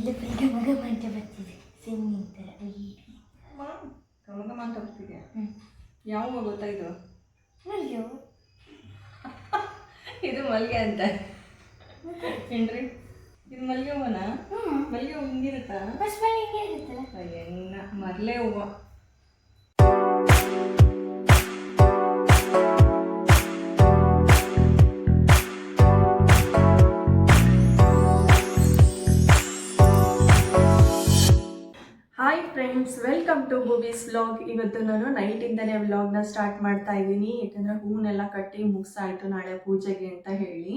ಎಲ್ಲ ಬೇಗ ಮಗ ಮಂಟ ಬರ್ತಿದೆ. ಸಿಂಗಿಂಗ್ ಥರ ಗಮಗ ಹ್ಞೂ ಯಾವ ಗೊತ್ತಾ ಇದು? ಅಯ್ಯೋ ಇದು ಮಲ್ಲಿಗೆ ಅಂತ. ಏನ್ರಿ? ಇದು ಮಲ್ಗೆ ಹೂವನ ಮಲ್ಗೆ ಹೂವು ಹಿಂಗಿರುತ್ತಾ ಮರ್ಲೆ ಹೂವು. ವೆಲ್ಕಮ್ ಟು ಬೂಬೀಸ್ ವ್ಲಾಗ್ ಇವತ್ತು ನಾನು ನೈಟಿಂದನೇ ವ್ಲಾಗ್ನ ಸ್ಟಾರ್ಟ್ ಮಾಡ್ತಾ ಇದ್ದೀನಿ. ಯಾಕಂದರೆ ಹೂನೆಲ್ಲ ಕಟ್ಟಿ ಮುಗಿಸಾಯ್ತು ನಾಳೆ ಪೂಜೆಗೆ ಅಂತ ಹೇಳಿ.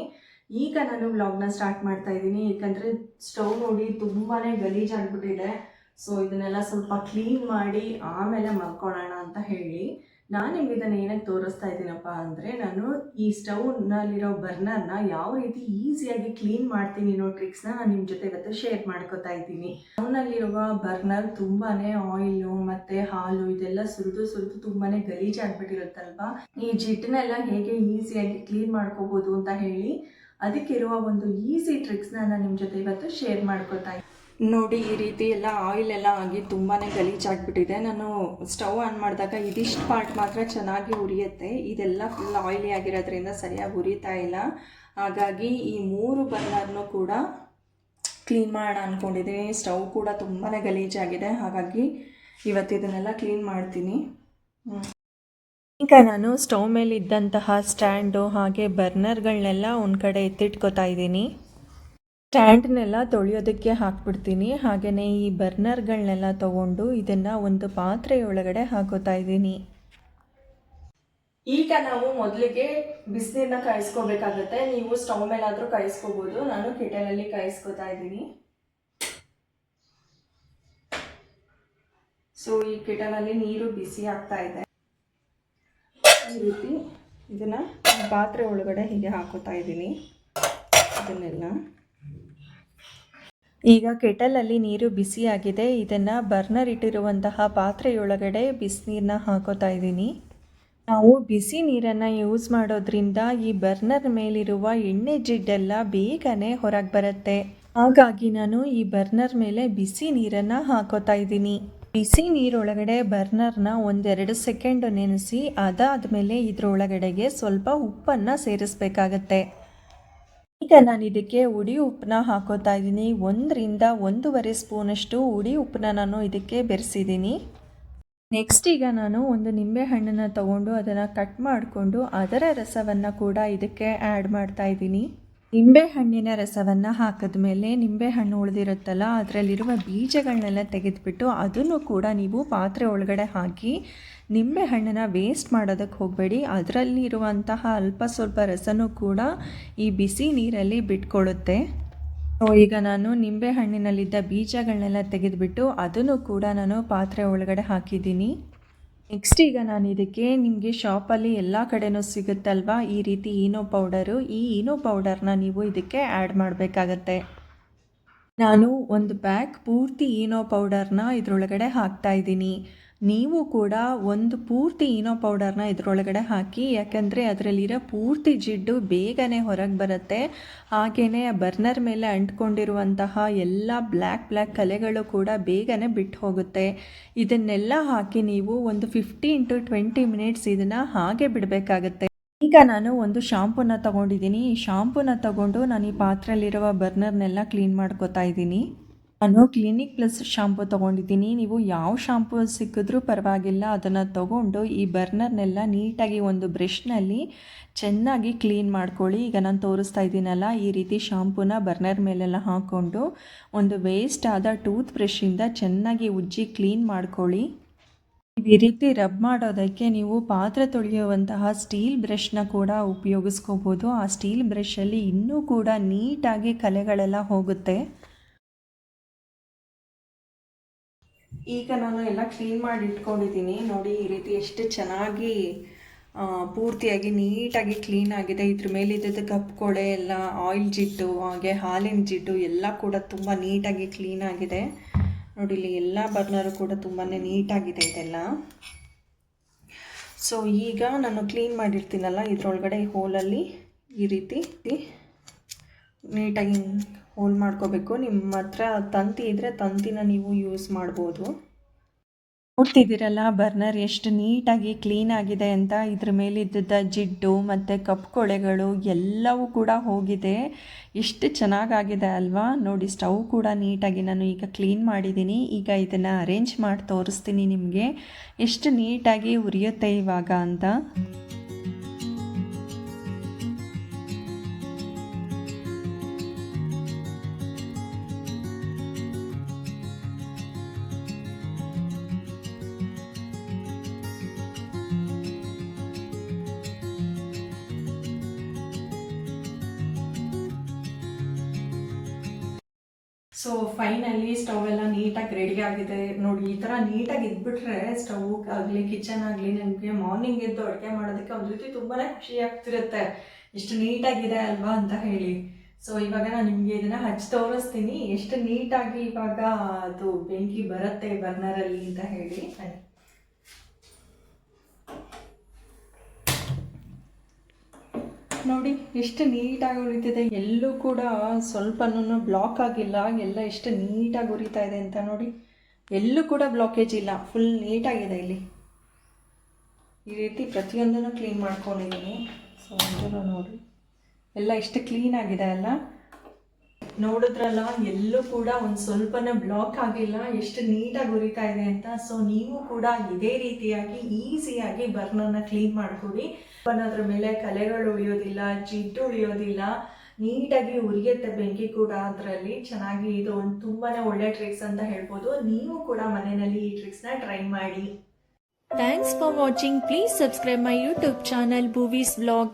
ಈಗ ನಾನು ವ್ಲಾಗ್ನ ಸ್ಟಾರ್ಟ್ ಮಾಡ್ತಾ ಇದ್ದೀನಿ. ಯಾಕಂದರೆ ಸ್ಟವ್ ನೋಡಿ ತುಂಬಾ ಗಲೀಜಾಗ್ಬಿಟ್ಟಿದೆ ಸೊ ಇದನ್ನೆಲ್ಲ ಸ್ವಲ್ಪ ಕ್ಲೀನ್ ಮಾಡಿ ಆಮೇಲೆ ಮಲ್ಕೊಳ್ಳೋಣ ಅಂತ ಹೇಳಿ. ನಾನು ನಿಮ್ಗೆ ಏನಕ್ಕೆ ತೋರಿಸ್ತಾ ಇದ್ದೀನಪ್ಪ ಅಂದರೆ ನಾನು ಈ ಸ್ಟವ್ನಲ್ಲಿರೋ ಬರ್ನರ್ನ ಯಾವ ರೀತಿ ಈಸಿಯಾಗಿ ಕ್ಲೀನ್ ಮಾಡ್ತೀನಿ ಅನ್ನೋ ಟ್ರಿಕ್ಸ್ನ ನಾನು ನಿಮ್ಮ ಜೊತೆ ಇವತ್ತು ಶೇರ್ ಮಾಡ್ಕೋತಾ ಇದ್ದೀನಿ. ಸ್ಟವ್ನಲ್ಲಿರುವ ಬರ್ನರ್ ತುಂಬಾ ಆಯಿಲು ಮತ್ತು ಹಾಲು ಇದೆಲ್ಲ ಸುರಿದು ಸುರಿದು ತುಂಬಾ ಗಲೀಜಾಗ್ಬಿಟ್ಟಿರುತ್ತಲ್ವಾ ಈ ಜಿಟ್ಟನ್ನೆಲ್ಲ ಹೇಗೆ ಈಸಿಯಾಗಿ ಕ್ಲೀನ್ ಮಾಡ್ಕೋಬೋದು ಅಂತ ಹೇಳಿ ಅದಕ್ಕಿರುವ ಒಂದು ಈಸಿ ಟ್ರಿಕ್ಸ್ನ ನಾನು ನಿಮ್ಮ ಜೊತೆ ಇವತ್ತು ಶೇರ್ ಮಾಡ್ಕೋತಾ ಇದ್ದೀನಿ ನೋಡಿ, ಈ ರೀತಿ ಎಲ್ಲ ಆಯಿಲ್ ಎಲ್ಲ ಆಗಿ ತುಂಬಾ ಗಲೀಜಾಗ್ಬಿಟ್ಟಿದೆ ನಾನು ಸ್ಟವ್ ಆನ್ ಮಾಡಿದಾಗ ಇದಿಷ್ಟು ಪಾರ್ಟ್ ಮಾತ್ರ ಚೆನ್ನಾಗಿ ಉರಿಯುತ್ತೆ. ಇದೆಲ್ಲ ಫುಲ್ ಆಯಿಲಿ ಆಗಿರೋದ್ರಿಂದ ಸರಿಯಾಗಿ ಉರಿತಾ ಇಲ್ಲ. ಹಾಗಾಗಿ ಈ ಮೂರು ಬರ್ನರ್ನು ಕೂಡ ಕ್ಲೀನ್ ಮಾಡೋಣ ಅಂದ್ಕೊಂಡಿದ್ದೀನಿ ಸ್ಟವ್ ಕೂಡ ತುಂಬಾ ಗಲೀಜಾಗಿದೆ ಹಾಗಾಗಿ ಇವತ್ತು ಇದನ್ನೆಲ್ಲ ಕ್ಲೀನ್ ಮಾಡ್ತೀನಿ. ಈಗ ನಾನು ಸ್ಟವ್ ಮೇಲೆ ಇದ್ದಂತಹ ಸ್ಟ್ಯಾಂಡು ಹಾಗೆ ಬರ್ನರ್ಗಳನ್ನೆಲ್ಲ ಒಂದು ಕಡೆ ಎತ್ತಿಟ್ಕೋತಾ ಇದ್ದೀನಿ. ಸ್ಟ್ಯಾಂಡ್ನೆಲ್ಲ ತೊಳೆಯೋದಕ್ಕೆ ಹಾಕ್ಬಿಡ್ತೀನಿ. ಹಾಗೆಯೇ ಈ ಬರ್ನರ್ಗಳನ್ನೆಲ್ಲ ತೊಗೊಂಡು ಇದನ್ನು ಒಂದು ಪಾತ್ರೆಯೊಳಗಡೆ ಹಾಕೋತಾ ಇದ್ದೀನಿ. ಈಗ ನಾವು ಮೊದಲಿಗೆ ಬಿಸಿನೀರನ್ನ ಕಾಯಿಸ್ಕೋಬೇಕಾಗತ್ತೆ. ನೀವು ಸ್ಟವ್ ಮೇಲಾದರೂ ಕಾಯಿಸ್ಕೋಬೋದು. ನಾನು ಕಿಟಲಲ್ಲಿ ಕಾಯಿಸ್ಕೋತಾ ಇದ್ದೀನಿ. ಸೊ ಈ ಕಿಟಲಲ್ಲಿ ನೀರು ಬಿಸಿ ಆಗ್ತಾ ಇದೆ. ಈ ರೀತಿ ಇದನ್ನು ಪಾತ್ರೆ ಒಳಗಡೆ ಹೀಗೆ ಹಾಕೋತಾ ಇದ್ದೀನಿ. ಇದನ್ನೆಲ್ಲ. ಈಗ ಕೆಟಲಲ್ಲಿ ನೀರು ಬಿಸಿಯಾಗಿದೆ. ಇದನ್ನು ಬರ್ನರ್ ಇಟ್ಟಿರುವಂತಹ ಪಾತ್ರೆಯೊಳಗಡೆ ಬಿಸಿನೀರನ್ನ ಹಾಕೋತಾ ಇದ್ದೀನಿ. ನಾವು ಬಿಸಿ ನೀರನ್ನು ಯೂಸ್ ಮಾಡೋದ್ರಿಂದ ಈ ಬರ್ನರ್ ಮೇಲಿರುವ ಎಣ್ಣೆ ಜಿಡ್ಡೆಲ್ಲ ಬೇಗನೆ ಹೊರಗೆ ಬರುತ್ತೆ. ಹಾಗಾಗಿ ನಾನು ಈ ಬರ್ನರ್ ಮೇಲೆ ಬಿಸಿ ನೀರನ್ನು ಹಾಕೋತಾ ಇದ್ದೀನಿ. ಬಿಸಿ ನೀರೊಳಗಡೆ ಬರ್ನರ್ನ ಒಂದೆರಡು ಸೆಕೆಂಡ್ ನೆನೆಸಿ ಅದಾದಮೇಲೆ ಇದರೊಳಗಡೆಗೆ ಸ್ವಲ್ಪ ಉಪ್ಪನ್ನು ಸೇರಿಸ್ಬೇಕಾಗತ್ತೆ. ಈಗ ನಾನು ಇದಕ್ಕೆ ಉಡಿ ಉಪ್ಪನ್ನ ಹಾಕೋತಾ ಇದ್ದೀನಿ. ಒಂದರಿಂದ ಒಂದೂವರೆ ಸ್ಪೂನಷ್ಟು ಉಡಿ ಉಪ್ಪನ್ನ ನಾನು ಇದಕ್ಕೆ ಬೆರೆಸಿದ್ದೀನಿ. ನೆಕ್ಸ್ಟ್ ಈಗ ನಾನು ಒಂದು ನಿಂಬೆಹಣ್ಣನ್ನು ತಗೊಂಡು ಅದನ್ನು ಕಟ್ ಮಾಡಿಕೊಂಡು ಅದರ ರಸವನ್ನು ಕೂಡ ಇದಕ್ಕೆ ಆ್ಯಡ್ ಮಾಡ್ತಾ ಇದ್ದೀನಿ. ನಿಂಬೆ ಹಣ್ಣಿನ ರಸವನ್ನು ಹಾಕಿದ್ಮೇಲೆ ನಿಂಬೆ ಹಣ್ಣು ಉಳಿದಿರುತ್ತಲ್ಲ, ಅದರಲ್ಲಿರುವ ಬೀಜಗಳನ್ನೆಲ್ಲ ತೆಗೆದುಬಿಟ್ಟು ಅದನ್ನು ಕೂಡ ನೀವು ಪಾತ್ರೆ ಒಳಗಡೆ ಹಾಕಿ ನಿಂಬೆ ಹಣ್ಣನ್ನು ವೇಸ್ಟ್ ಮಾಡೋದಕ್ಕೆ ಹೋಗಬೇಡಿ. ಅದರಲ್ಲಿರುವಂತಹ ಅಲ್ಪ ಸ್ವಲ್ಪ ರಸನೂ ಕೂಡ ಈ ಬಿಸಿ ನೀರಲ್ಲಿ ಬಿಟ್ಕೊಳ್ಳುತ್ತೆ ಸೊ ಈಗ ನಾನು ನಿಂಬೆಹಣ್ಣಿನಲ್ಲಿದ್ದ ಬೀಜಗಳನ್ನೆಲ್ಲ ತೆಗೆದುಬಿಟ್ಟು ಅದನ್ನು ಕೂಡ ನಾನು ಪಾತ್ರೆ ಒಳಗಡೆ ಹಾಕಿದ್ದೀನಿ. ನೆಕ್ಸ್ಟ್ ಈಗ ನಾನು ಇದಕ್ಕೆ ನಿಮಗೆ ಶಾಪಲ್ಲಿ ಎಲ್ಲ ಕಡೆನೂ ಸಿಗುತ್ತಲ್ವಾ? ಈ ರೀತಿ ಈನೋ ಪೌಡರು ಈ ಈನೋ ಪೌಡರ್ನ ನೀವು ಇದಕ್ಕೆ ಆ್ಯಡ್ ಮಾಡಬೇಕಾಗತ್ತೆ. ನಾನು ಒಂದು ಬ್ಯಾಗ್ ಪೂರ್ತಿ ಈನೋ ಪೌಡರ್ನ ಇದರೊಳಗಡೆ ಹಾಕ್ತಾ ಇದ್ದೀನಿ. ನೀವು ಕೂಡ ಒಂದು ಪೂರ್ತಿ ಇನೋ ಪೌಡರ್ನ ಇದರೊಳಗಡೆ ಹಾಕಿ, ಯಾಕಂದರೆ ಅದರಲ್ಲಿರೋ ಪೂರ್ತಿ ಜಿಡ್ಡು ಬೇಗನೆ ಹೊರಗೆ ಬರುತ್ತೆ. ಹಾಗೆಯೇ ಬರ್ನರ್ ಮೇಲೆ ಅಂಟ್ಕೊಂಡಿರುವಂತಹ ಎಲ್ಲ ಬ್ಲ್ಯಾಕ್ ಬ್ಲ್ಯಾಕ್ ಕಲೆಗಳು ಕೂಡ ಬೇಗನೆ ಬಿಟ್ಟು ಹೋಗುತ್ತೆ. ಇದನ್ನೆಲ್ಲ ಹಾಕಿ ನೀವು ಒಂದು ಫಿಫ್ಟೀನ್ ಟು ಟ್ವೆಂಟಿ ಮಿನಿಟ್ಸ್ ಇದನ್ನು ಹಾಗೆ ಬಿಡಬೇಕಾಗತ್ತೆ. ಈಗ ನಾನು ಒಂದು ಶಾಂಪೂನ ತಗೊಂಡಿದ್ದೀನಿ. ಈ ಶಾಂಪೂನ ತಗೊಂಡು ನಾನು ಈ ಪಾತ್ರೆಯಲ್ಲಿರುವ ಬರ್ನರ್ನೆಲ್ಲ ಕ್ಲೀನ್ ಮಾಡ್ಕೋತಾ ಇದ್ದೀನಿ. ನಾನು ಕ್ಲಿನಿಕ್ ಪ್ಲಸ್ ಶಾಂಪು ತೊಗೊಂಡಿದ್ದೀನಿ. ನೀವು ಯಾವ ಶಾಂಪು ಸಿಕ್ಕಿದ್ರೂ ಪರವಾಗಿಲ್ಲ, ಅದನ್ನು ತಗೊಂಡು ಈ ಬರ್ನರ್ನೆಲ್ಲ ನೀಟಾಗಿ ಒಂದು ಬ್ರಷ್ನಲ್ಲಿ ಚೆನ್ನಾಗಿ ಕ್ಲೀನ್ ಮಾಡ್ಕೊಳ್ಳಿ. ಈಗ ನಾನು ತೋರಿಸ್ತಾ ಇದ್ದೀನಲ್ಲ, ಈ ರೀತಿ ಶಾಂಪೂನ ಬರ್ನರ್ ಮೇಲೆಲ್ಲ ಹಾಕ್ಕೊಂಡು ಒಂದು ವೇಸ್ಟ್ ಆದ ಟೂತ್ ಬ್ರಷಿಂದ ಚೆನ್ನಾಗಿ ಉಜ್ಜಿ ಕ್ಲೀನ್ ಮಾಡ್ಕೊಳ್ಳಿ. ಈ ರೀತಿ ರಬ್ ಮಾಡೋದಕ್ಕೆ ನೀವು ಪಾತ್ರೆ ತೊಳೆಯುವಂತಹ ಸ್ಟೀಲ್ ಬ್ರಷ್ನ ಕೂಡ ಉಪಯೋಗಿಸ್ಕೋಬೋದು. ಆ ಸ್ಟೀಲ್ ಬ್ರಷಲ್ಲಿ ಇನ್ನೂ ಕೂಡ ನೀಟಾಗಿ ಕಲೆಗಳೆಲ್ಲ ಹೋಗುತ್ತೆ. ಈಗ ನಾನು ಎಲ್ಲ ಕ್ಲೀನ್ ಮಾಡಿ ಇಟ್ಕೊಂಡಿದ್ದೀನಿ. ನೋಡಿ, ಈ ರೀತಿ ಎಷ್ಟು ಚೆನ್ನಾಗಿ ಪೂರ್ತಿಯಾಗಿ ನೀಟಾಗಿ ಕ್ಲೀನ್ ಆಗಿದೆ. ಇದ್ರ ಮೇಲಿದ್ದ ಕಪ್ಕೊಳೆ ಎಲ್ಲ ಆಯಿಲ್ ಜಿಡ್ಡು, ಹಾಗೆ ಹಾಲಿನ ಜಿಡ್ಡು ಎಲ್ಲ ಕೂಡ ತುಂಬ ನೀಟಾಗಿ ಕ್ಲೀನ್ ಆಗಿದೆ. ನೋಡಿ, ಇಲ್ಲಿ ಎಲ್ಲ ಬರ್ನರು ಕೂಡ ತುಂಬಾ ನೀಟಾಗಿದೆ ಇದೆಲ್ಲ. ಸೊ ಈಗ ನಾನು ಕ್ಲೀನ್ ಮಾಡಿರ್ತೀನಲ್ಲ, ಇದರೊಳಗಡೆ ಹೋಲಲ್ಲಿ ಈ ರೀತಿ ನೀಟಾಗಿ ಹೋಲ್ ಮಾಡ್ಕೋಬೇಕು. ನಿಮ್ಮ ಹತ್ರ ತಂತಿ ಇದ್ದರೆ ತಂತಿನ ನೀವು ಯೂಸ್ ಮಾಡ್ಬೋದು. ನೋಡ್ತಿದ್ದೀರಲ್ಲ ಬರ್ನರ್ ಎಷ್ಟು ನೀಟಾಗಿ ಕ್ಲೀನ್ ಆಗಿದೆ ಅಂತ. ಇದ್ರ ಮೇಲಿದ್ದ ಜಿಡ್ಡು ಮತ್ತು ಕಪ್ಪು ಕೊಳೆಗಳು ಎಲ್ಲವೂ ಕೂಡ ಹೋಗಿದೆ. ಎಷ್ಟು ಚೆನ್ನಾಗಾಗಿದೆ ಅಲ್ವಾ? ನೋಡಿ ಸ್ಟವ್ ಕೂಡ ನೀಟಾಗಿ ನಾನು ಈಗ ಕ್ಲೀನ್ ಮಾಡಿದ್ದೀನಿ. ಈಗ ಇದನ್ನು ಅರೇಂಜ್ ಮಾಡಿ ತೋರಿಸ್ತೀನಿ ನಿಮಗೆ. ಎಷ್ಟು ನೀಟಾಗಿ ಉರಿಯುತ್ತೆ ಇವಾಗ ಅಂತ. ಸೊ ಫೈನಲಿ ಸ್ಟವ್ ಎಲ್ಲ ನೀಟಾಗಿ ರೆಡಿ ಆಗಿದೆ. ನೋಡಿ, ಈ ಥರ ನೀಟಾಗಿ ಇದ್ಬಿಟ್ರೆ ಸ್ಟವ್ ಆಗಲಿ ಕಿಚನ್ ಆಗಲಿ ನನಗೆ ಮಾರ್ನಿಂಗ್ ಎದ್ದು ಅಡುಗೆ ಮಾಡೋದಕ್ಕೆ ಒಂದು ರೀತಿ ತುಂಬಾ ಖುಷಿ ಆಗ್ತಿರುತ್ತೆ. ಇಷ್ಟು ನೀಟಾಗಿದೆ ಅಲ್ವಾ ಅಂತ ಹೇಳಿ. ಸೊ ಇವಾಗ ನಾನು ನಿಮಗೆ ಇದನ್ನು ಹಚ್ಚಿ ತೋರಿಸ್ತೀನಿ. ಎಷ್ಟು ನೀಟಾಗಿ ಇವಾಗ ಅದು ಬೆಂಕಿ ಬರುತ್ತೆ ಬರ್ನರಲ್ಲಿ ಅಂತ ಹೇಳಿ. ನೋಡಿ, ಎಷ್ಟು ನೀಟಾಗಿ ಉರಿತಿದೆ. ಎಲ್ಲೂ ಕೂಡ ಸ್ವಲ್ಪನೂ ಬ್ಲಾಕ್ ಆಗಿಲ್ಲ. ಎಲ್ಲ ಎಷ್ಟು ನೀಟಾಗಿ ಉರಿತಾ ಇದೆ ಅಂತ ನೋಡಿ. ಎಲ್ಲೂ ಕೂಡ ಬ್ಲಾಕೇಜ್ ಇಲ್ಲ. ಫುಲ್ ನೀಟಾಗಿದೆ ಇಲ್ಲಿ. ಈ ರೀತಿ ಪ್ರತಿಯೊಂದನ್ನು ಕ್ಲೀನ್ ಮಾಡ್ಕೊಂಡಿದ್ದೀನಿ. ಸೊ ಒಂದೂ ನೋಡಿ. ಎಲ್ಲ ಎಷ್ಟು ಕ್ಲೀನ್ ಆಗಿದೆ ಅಲ್ಲ? ನೋಡಿದ್ರಲ್ಲ, ಎಲ್ಲೂ ಕೂಡ ಒಂದು ಸ್ವಲ್ಪನೇ ಬ್ಲಾಕ್ ಆಗಿಲ್ಲ, ಎಷ್ಟು ನೀಟಾಗಿ ಉರಿತಾ ಇದೆ ಅಂತ. ಸೊ ನೀವು ಕೂಡ ಇದೇ ರೀತಿಯಾಗಿ ಈಸಿಯಾಗಿ ಬರ್ನರ್ನ ಕ್ಲೀನ್ ಮಾಡ್ಕೊಡಿ. ಅದರ ಮೇಲೆ ಕಲೆಗಳು ಉಳಿಯೋದಿಲ್ಲ ಜಿಡ್ಡು ಉಳಿಯೋದಿಲ್ಲ ನೀಟಾಗಿ ಉರಿಯುತ್ತೆ ಬೆಂಕಿ ಕೂಡ ಅದರಲ್ಲಿ. ಚೆನ್ನಾಗಿ ಇದು ಒಂದು ತುಂಬಾನೇ ಒಳ್ಳೆ ಟ್ರಿಕ್ಸ್ ಅಂತ ಹೇಳ್ಬೋದು. ನೀವು ಕೂಡ ಮನೆಯಲ್ಲಿ ಈ ಟ್ರಿಕ್ಸ್ನ ಟ್ರೈ ಮಾಡಿ. Thanks for watching please subscribe my YouTube channel movies Vlog.